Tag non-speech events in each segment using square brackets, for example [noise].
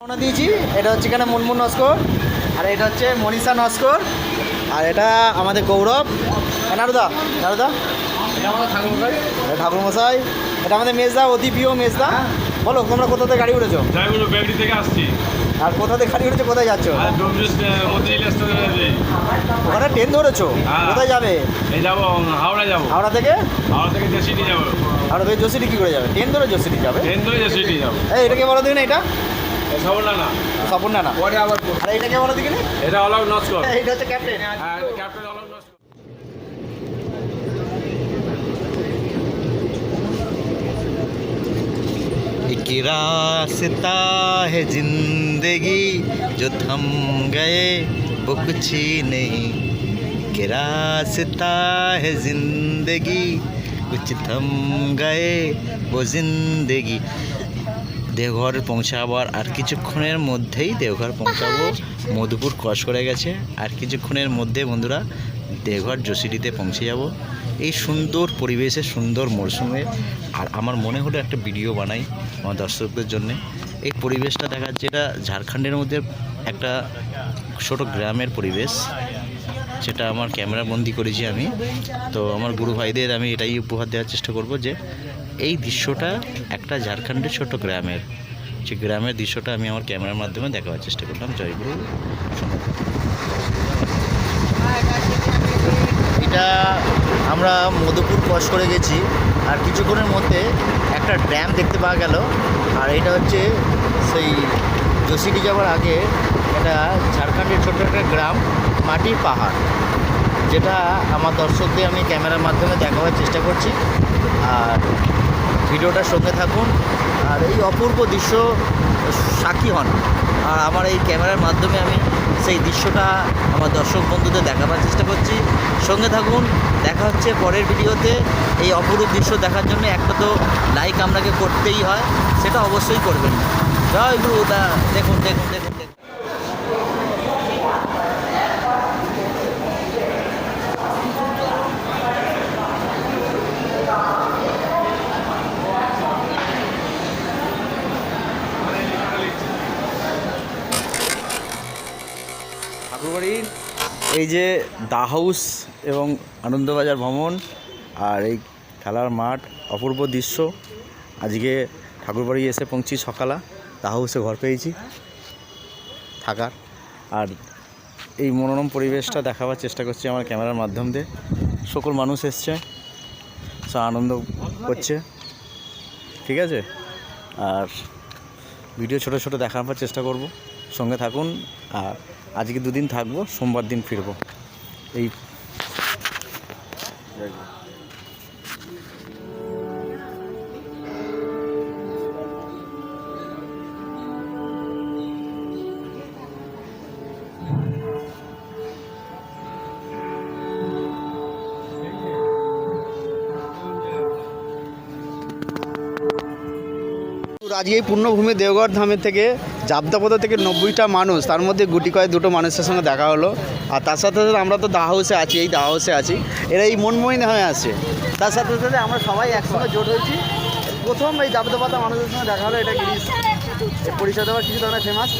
রওনা দিয়েছি এটা হচ্ছে এখানে মুনমুন নস্কর আর এটা হচ্ছে মনীষা নস্কর আর এটা আমাদের গৌরব। নারুদা নারুদা? এটা ঠাকুর মশাই এটা আমাদের মেজদা অতি প্রিয় মেজদা। বলো তোমরা কোথা থেকে গাড়ি উঠেছো? থেকে আসছি। আর কোথা থেকে গাড়ি উঠেছো কোথায় যাচ্ছো? ওখানে ট্রেন ধরেছো? হ্যাঁ। কোথায় যাবে? যাব হাওড়া যাব। হাওড়া থেকে? হাওড়া থেকে জেসিটি যাব। হাওড়া থেকে জসিটি কী করে যাবে? ট্রেন ধরে জসিটি যাবে? ট্রেন ধরে জেসিটি যাব। এই এটাকে বলো দিকে এটা? [laughs] সবটা না স্বপন না পরে আবার আর এটাকে বলো দিকে এটা অলাউ নস্কর এইটা হচ্ছে ক্যাপ্টেন হ্যাঁ ক্যাপ্টেন অলাউ নস্কর एक रास्ता है जिंदगी जो थम गए वो कुछ ही नहीं कि रास्ता है जिंदगी कुछ थम गए वो जिंदगी দেওঘর পৌঁছাবার আর কিছুক্ষণের মধ্যেই দেওঘর পৌঁছাবো। মধুপুর ক্রস করে গেছে। আর কিছুক্ষণের মধ্যে বন্ধুরা দেওঘর জসিডিতে পৌঁছে যাব। এই সুন্দর পরিবেশে সুন্দর মরশুমে। আর আমার মনে হলো একটা ভিডিও বানাই আমার দর্শকদের জন্যে। এই পরিবেশটা দেখা যেটা ঝাড়খণ্ডের মধ্যে একটা ছোট গ্রামের পরিবেশ সেটা আমার ক্যামেরা বন্দি করেছি আমি। তো আমার গুরু ভাইদের আমি এটাই উপহার দেওয়ার চেষ্টা করব যে এই দৃশ্যটা একটা ঝাড়খণ্ডের ছোট গ্রামের। সেই গ্রামের দৃশ্যটা আমি আমার ক্যামেরার মাধ্যমে দেখাবার চেষ্টা করলাম। জয়গুরু এটা আমরা মধুপুর ক্রস করে গেছি আর কিছুক্ষণের মধ্যে একটা ড্যাম দেখতে পাওয়া গেল। আর এটা হচ্ছে সেই জসিডি যাওয়ার আগে এটা ঝাড়খণ্ডের ছোট্ট একটা গ্রাম, মাটির পাহাড়, যেটা আমার দর্শকদের আমি ক্যামেরার মাধ্যমে দেখাবার চেষ্টা করছি। আর ভিডিওটার সঙ্গে থাকুন। আর এই অপূর্ব দৃশ্য সাক্ষী হন। আর আমার এই ক্যামেরার মাধ্যমে আমি সেই দৃশ্যটা আমার দর্শক বন্ধুদের দেখাবার চেষ্টা করছি। সঙ্গে থাকুন, দেখা হচ্ছে পরের ভিডিওতে। এই অপরূপ দৃশ্য দেখার জন্য একটা তো লাইক আপনাকে করতেই হয়, সেটা অবশ্যই করবেন। জয় গুরু দেখুন দেখুন দেখুন দেখুন ঠাকুরবাড়ির এই যে দা হাউস এবং আনন্দবাজার ভ্রমণ আর এই খেলার মাঠ, অপূর্ব দৃশ্য। আজকে ঠাকুরবাড়ি এসে পৌঁছি সকালা। দা হাউসে ঘর পেয়েছি থাকার। আর এই মনোরম পরিবেশটা দেখাবার চেষ্টা করছি আমার ক্যামেরার মাধ্যম দিয়ে। সকল মানুষ এসছে, সব আনন্দ করছে। ঠিক আছে? আর ভিডিও ছোট ছোট দেখাবার চেষ্টা করব। সঙ্গে থাকুন। আর আজকে দুদিন থাকব সোমবার দিন ফিরবো। এই আজকে এই পূর্ণভূমি দেওঘর ধামের থেকে জাবদাপদা থেকে নব্বইটা মানুষ তার মধ্যে গুটি কয়েক দুটো মানুষের সঙ্গে দেখা হলো। আর তার সাথে সাথে আমরা তো দা হাউসে আছি এই দা হাউসে আছি। এরা এই মনমোহিন হয়ে আসছে তার সাথে সাথে আমরা সবাই একসঙ্গে জোট হয়েছি। প্রথম এই জাবদাপাতা মানুষের সঙ্গে দেখা হলো এটা গিরিশ। এই পরিষেবা কিছু ধরনের ফেমাস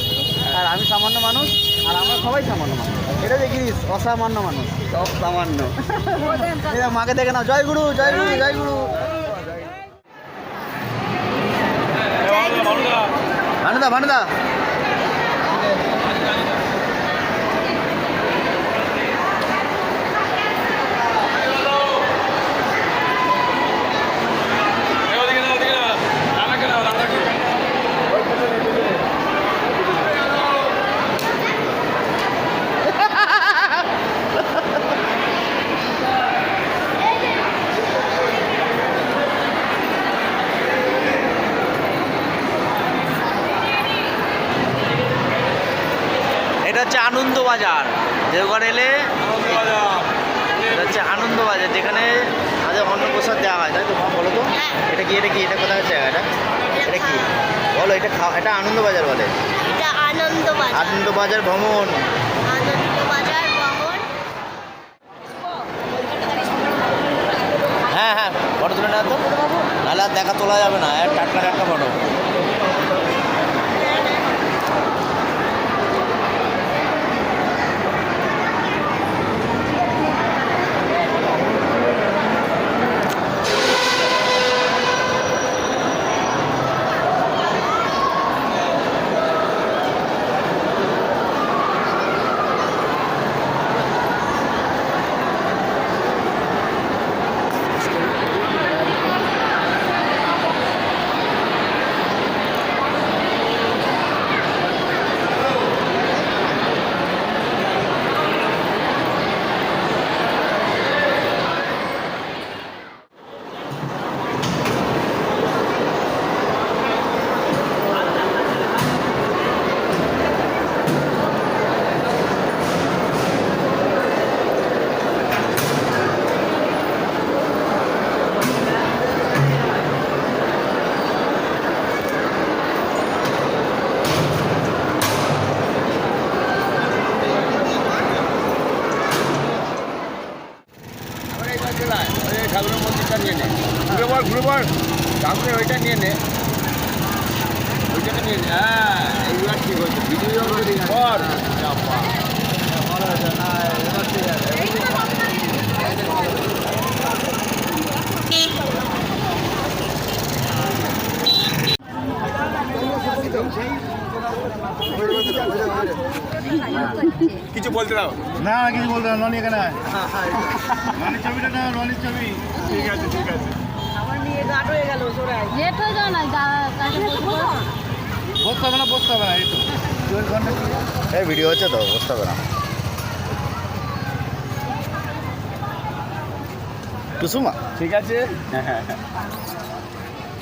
আর আমি সামান্য মানুষ আর আমরা সবাই সামান্য মানুষ। এটা যে গিরিশ অসামান্য মানুষ। সব সামান্য এরা মাকে দেখে নাও জয় গুরু জয় গুরু জয় গুরু। வனதா வனதா আনন্দবাজার। দেওঘর এলে এটা হচ্ছে আনন্দবাজার যেখানে আমাদের অন্নপ্রসাদ দেওয়া হয় তাই তো? মা বলো তো। এটা কি এটা কি এটা কোথায় জায়গাটা এটা? কি? বলো এটা খাওয়া এটা আনন্দবাজার বলে। এটা আনন্দবাজার। ভ্রমণ হ্যাঁ হ্যাঁ। ফটো তুলে না তো। নাহলে আর দেখা তোলা যাবে না। টাটকা টাটকা ফটো। না কিছু বলতে না ননি এখানে ননির ছবিটা না ননির ছবি। ঠিক আছে ঠিক আছে। হয়ে বসতে হবে না বসতে হবে না এই তো। দুই ঘণ্টা এই ভিডিও হচ্ছে তো বসতে হবে না। কুসুমা। ঠিক আছে।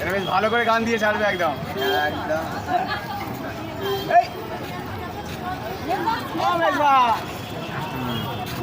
এটা বেশ ভালো করে গান দিয়ে ছাড়বে একদম। একদম।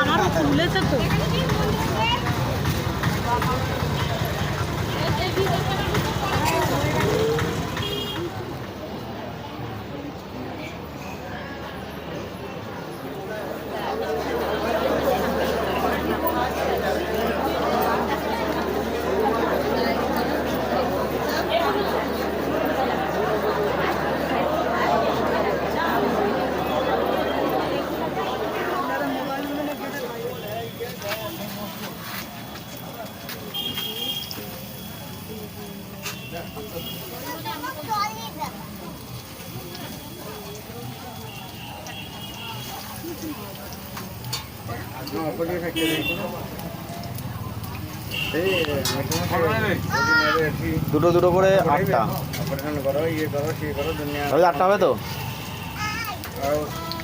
আমারও খুলেছে তো। দুটো দুটো করে আটটা। আটটা হবে তো?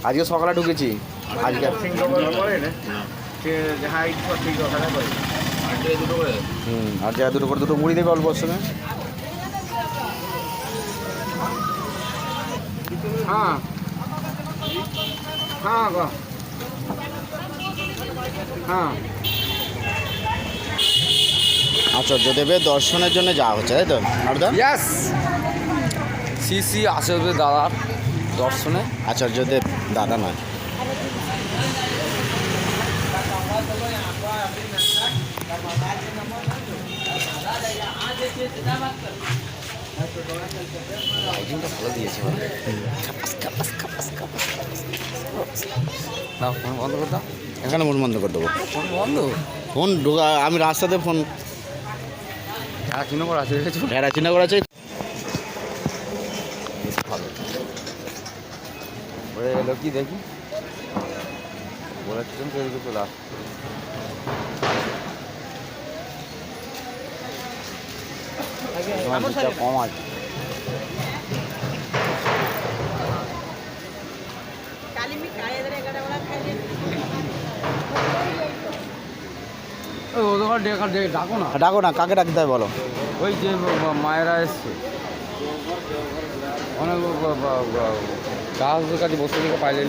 আজকে সকালে ঢুকেছি। আজকে হুম, আর যা দুটো করে দুটো মুড়ি দেবে অল্প সঙ্গে। হ্যাঁ। হ্যাঁ গো। হ্যাঁ আচার্যদেবের দর্শনের জন্য যাওয়া হচ্ছে তাই তো? আরদা ইয়াস শ্রী শ্রী আচার্য দাদার দর্শনে। আচার্যদেব দাদা নয়। লাইটিংটা ভালো দিয়েছে না ফোন বন্ধ করে দাও। এখানে মন বন্ধ করে দেবো। ফোন বন্ধ? ফোন ঢোকা আমি রাস্তাতে ফোন যারা কিনে করে আছে দেখেছ? ভেড়া চিন্তা করা আছে। বেশ ভালো। ওরে এলো কি দেখি? বলে ট্রেন তৈরি কম আছে। ডাকো না। ডাকো না কাকে ডাকতে হবে বলো? ওই যে মায়েরা এসছে। অনেক কাছে বসে থেকে পাইলেন।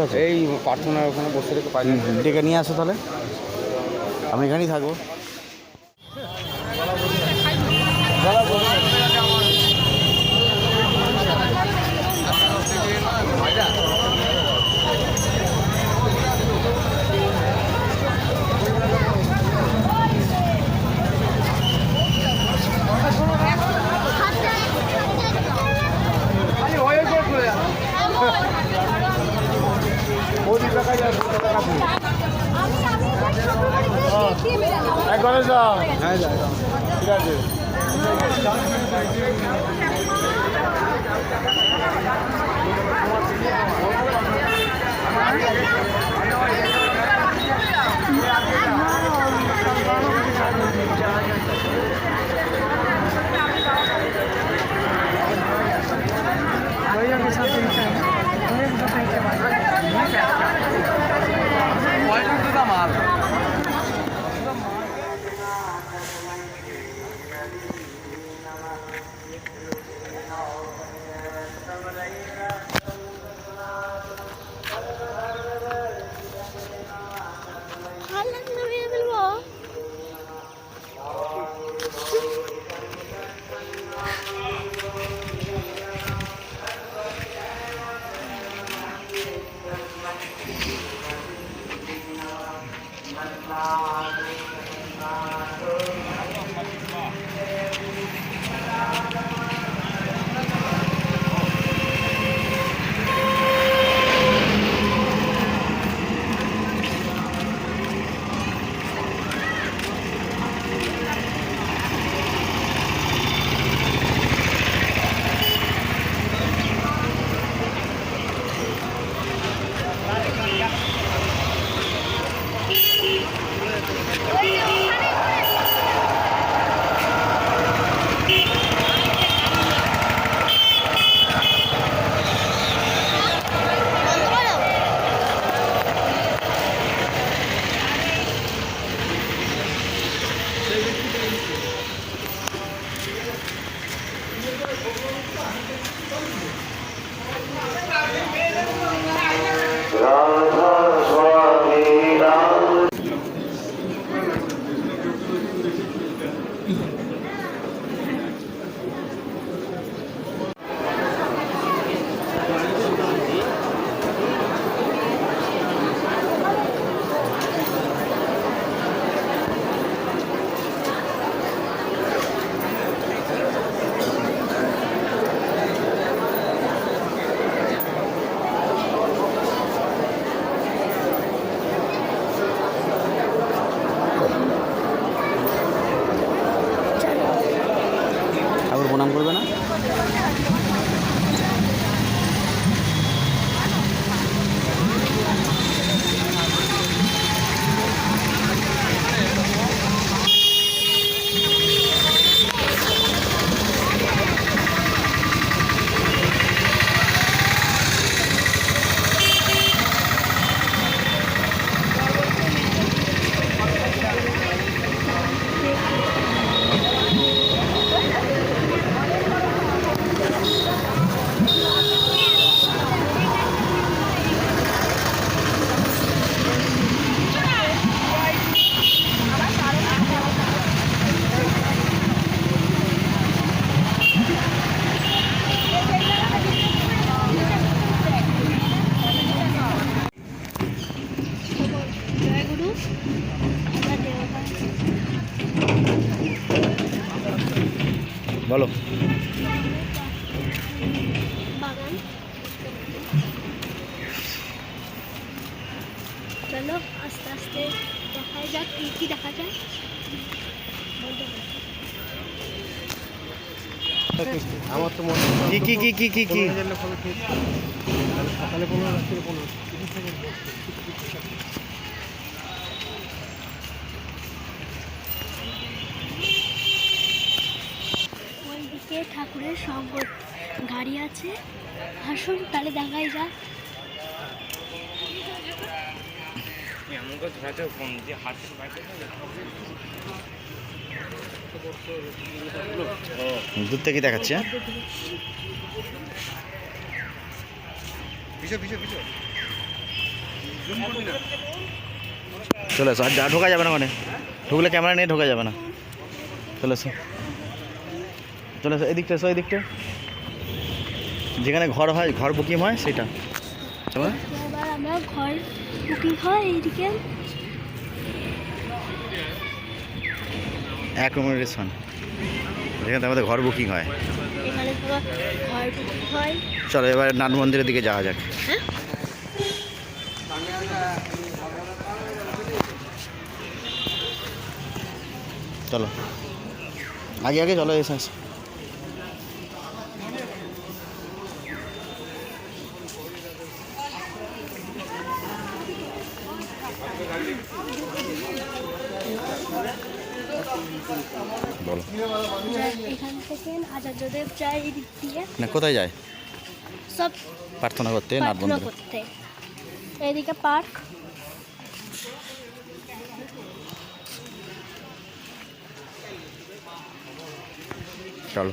কাছে? এই প্রার্থনার ওখানে বসে থেকে পাইলেন। ডেকে নিয়ে আসো তাহলে। আমি এখানেই থাকব। বাগান। চলো আস্তে আস্তে দেখা যাক কি কি দেখা যায়। আমার তো মনে কি কি কি কি কি কি? সকালে পনেরো রাত্রে পনেরো। ওইদিকে ঠাকুরের সব গাড়ি আছে। আসুন তাহলে দেখাই যাক। দূর থেকে দেখাচ্ছি হ্যাঁ? পিছো পিছো পিছো চলে এসো আর যা- ঢোকা যাবে না মানে ঢুকলে ক্যামেরা নিয়ে ঢোকা যাবে না। চলে এসো। চলে এসো এদিকটা এসো এদিকটা। যেখানে ঘর হয় ঘর বুকিং হয় সেটা। চলো। ঘর বুকিং হয় এইদিকে। আমাদের ঘর বুকিং হয়। চলো এবার নাট মন্দিরের দিকে যাওয়া যাক। হ্যাঁ? চলো। আগে আগে চলো এসে এসো। এখান থেকে আচার্যদেব যায় এই দিক দিয়ে। না কোথায় যায়? সব প্রার্থনা করতে নাট এইদিকে পার্ক। চলো।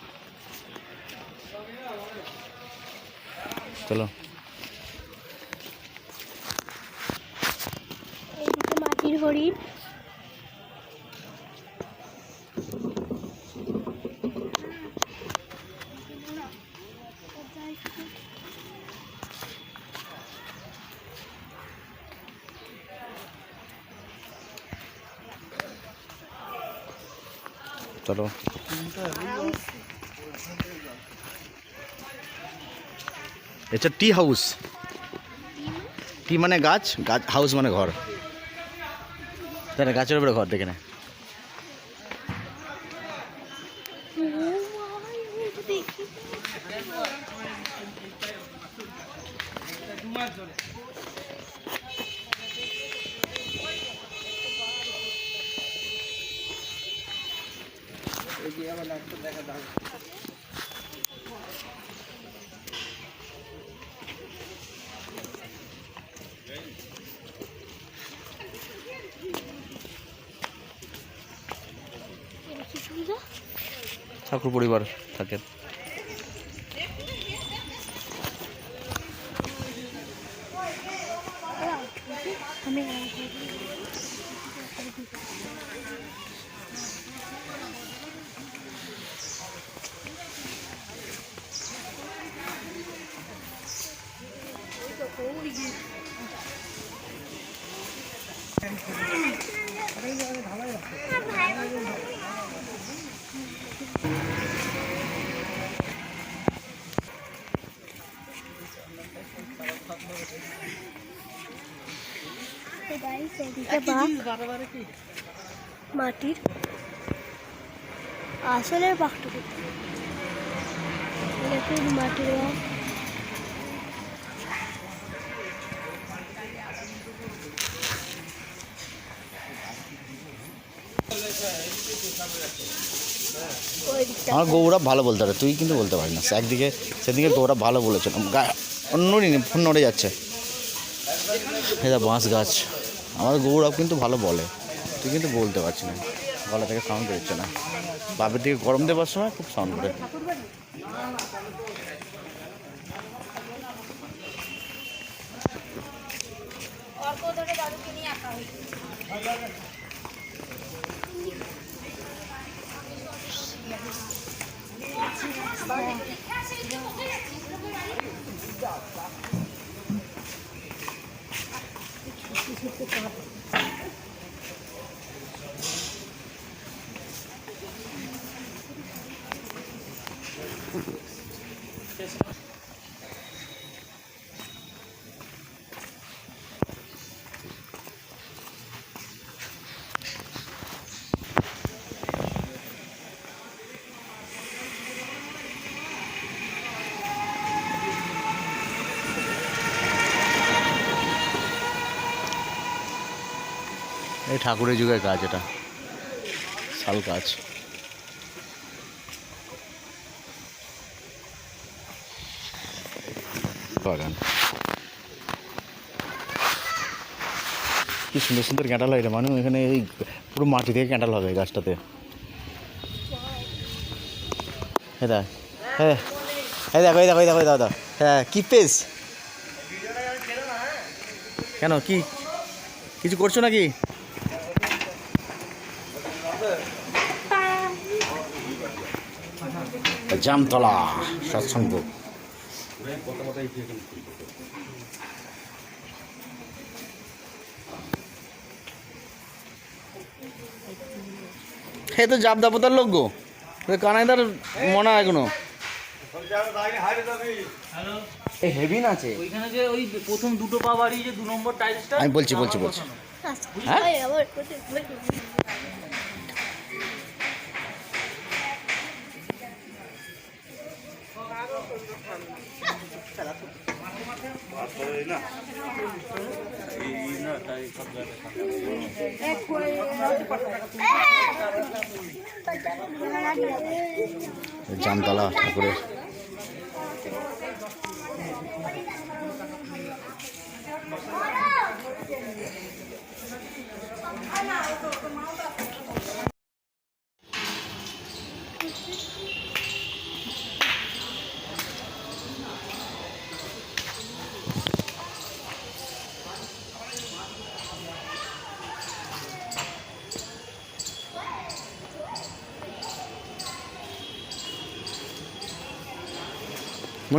চলো। মাটির হরিণ। চলো। এটা টি হাউস। মানে? টি মানে? গাছ গাছ হাউস মানে ঘর। তাহলে গাছের উপরে ঘর দেখে না। ঠাকুর পরিবার থাকে মাটির আসলে মাটির আমার গৌরব ভালো বলতে পারে, তুই কিন্তু বলতে পারিস না। একদিকে, সেদিকে গৌরব ভালো বলেছিল নড়ি ফোন নড়ে যাচ্ছে। এটা বাঁশ গাছ। আমার গৌরব কিন্তু ভালো বলে। তুই কিন্তু বলতে পারছি না। গলা থেকে সাউন্ড বেরোচ্ছে না। বাপের দিকে গরম দেবার সময় খুব সাউন্ড করে। এই ঠাকুরের যুগের কাজ এটা। শাল কাজ বাগান কি সুন্দর সুন্দর ক্যাঁটাল হয় রে মানুষ এখানে এই পুরো মাটি থেকে ক্যাঁটাল হবে গাছটাতে হ্যাঁ হ্যাঁ এই দেখো এই। হ্যাঁ কি পেস কেন কি কিছু করছ নাকি? জামতলা সৎসঙ্গ হে তো জাপ দাপতার লোক গো। কানাইদার মনে হয় এখনও হেভি না আছে। ওইখানে যে ওই প্রথম দুটো পা যে দু নম্বর টাইলসটা আমি বলছি বলছি বলছি। হ্যাঁ? জামতলা ঠাকুরের।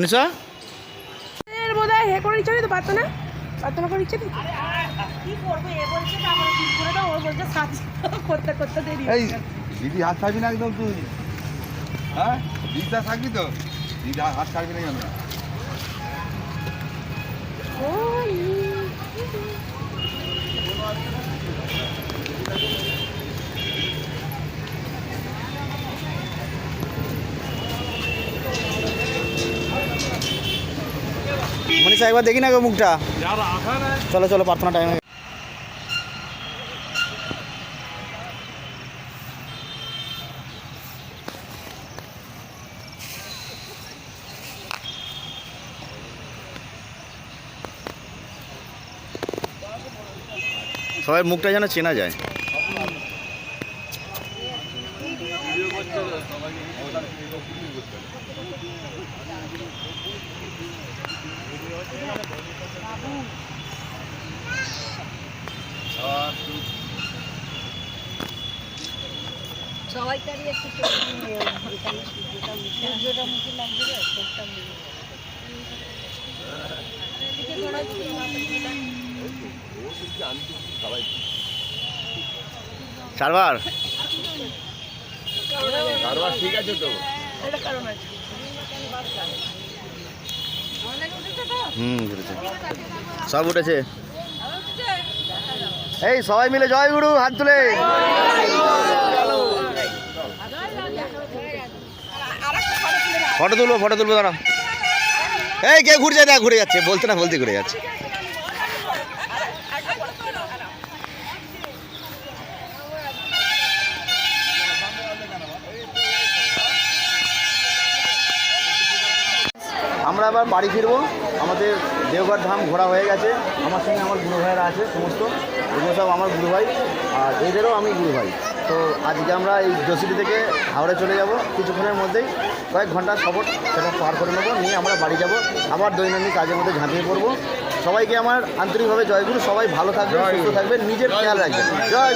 মনীষা এর বোধ হয় হে করে ইচ্ছে তো পারতো না? পারতো না করে ইচ্ছে কি করব? এ বলছে তারপরে ঠিক করে দাও ও বলছে সাজ করতে করতে দেরি এই দিদি হাত ছাড়বি না একদম তুই। হ্যাঁ? দিদিটা থাকবি তো? দিদি হাত ছাড়বি না আমরা আছে একবার দেখি না গো মুখটা। চলো চলো প্রার্থনা টাইম সবাই মুখটা যেন চেনা যায়। চোখটা মুখে। চারবার হুম ঘুরেছে সব উঠেছে। এই সবাই মিলে জয় গুরু হাত তুলে। ফটো তুলবো ফটো তুলবো, দাঁড়াও। এই, কে ঘুরছে দেখ, ঘুরে যাচ্ছে। বলতে না বলতে ঘুরে যাচ্ছে। আমরা আবার বাড়ি ফিরবো। আমাদের দেওঘর ধাম ঘোরা হয়ে গেছে। আমার সঙ্গে আমার গুরু ভাইয়েরা আছে, সমস্ত। এগুলো সব আমার গুরু ভাই আর এদেরও আমি গুরু ভাই তো আজকে আমরা এই জসিটি থেকে হাওড়ে চলে যাব। কিছুক্ষণের মধ্যেই কয়েক ঘণ্টার সফর সেটা পার করে নেব নিয়ে আমরা বাড়ি যাব। আবার দৈনন্দিন কাজের মধ্যে ঝাঁপিয়ে পড়ব। সবাইকে আমার আন্তরিকভাবে জয়গুরু সবাই ভালো থাকবে সুস্থ থাকবেন নিজের খেয়াল রাখবেন। জয়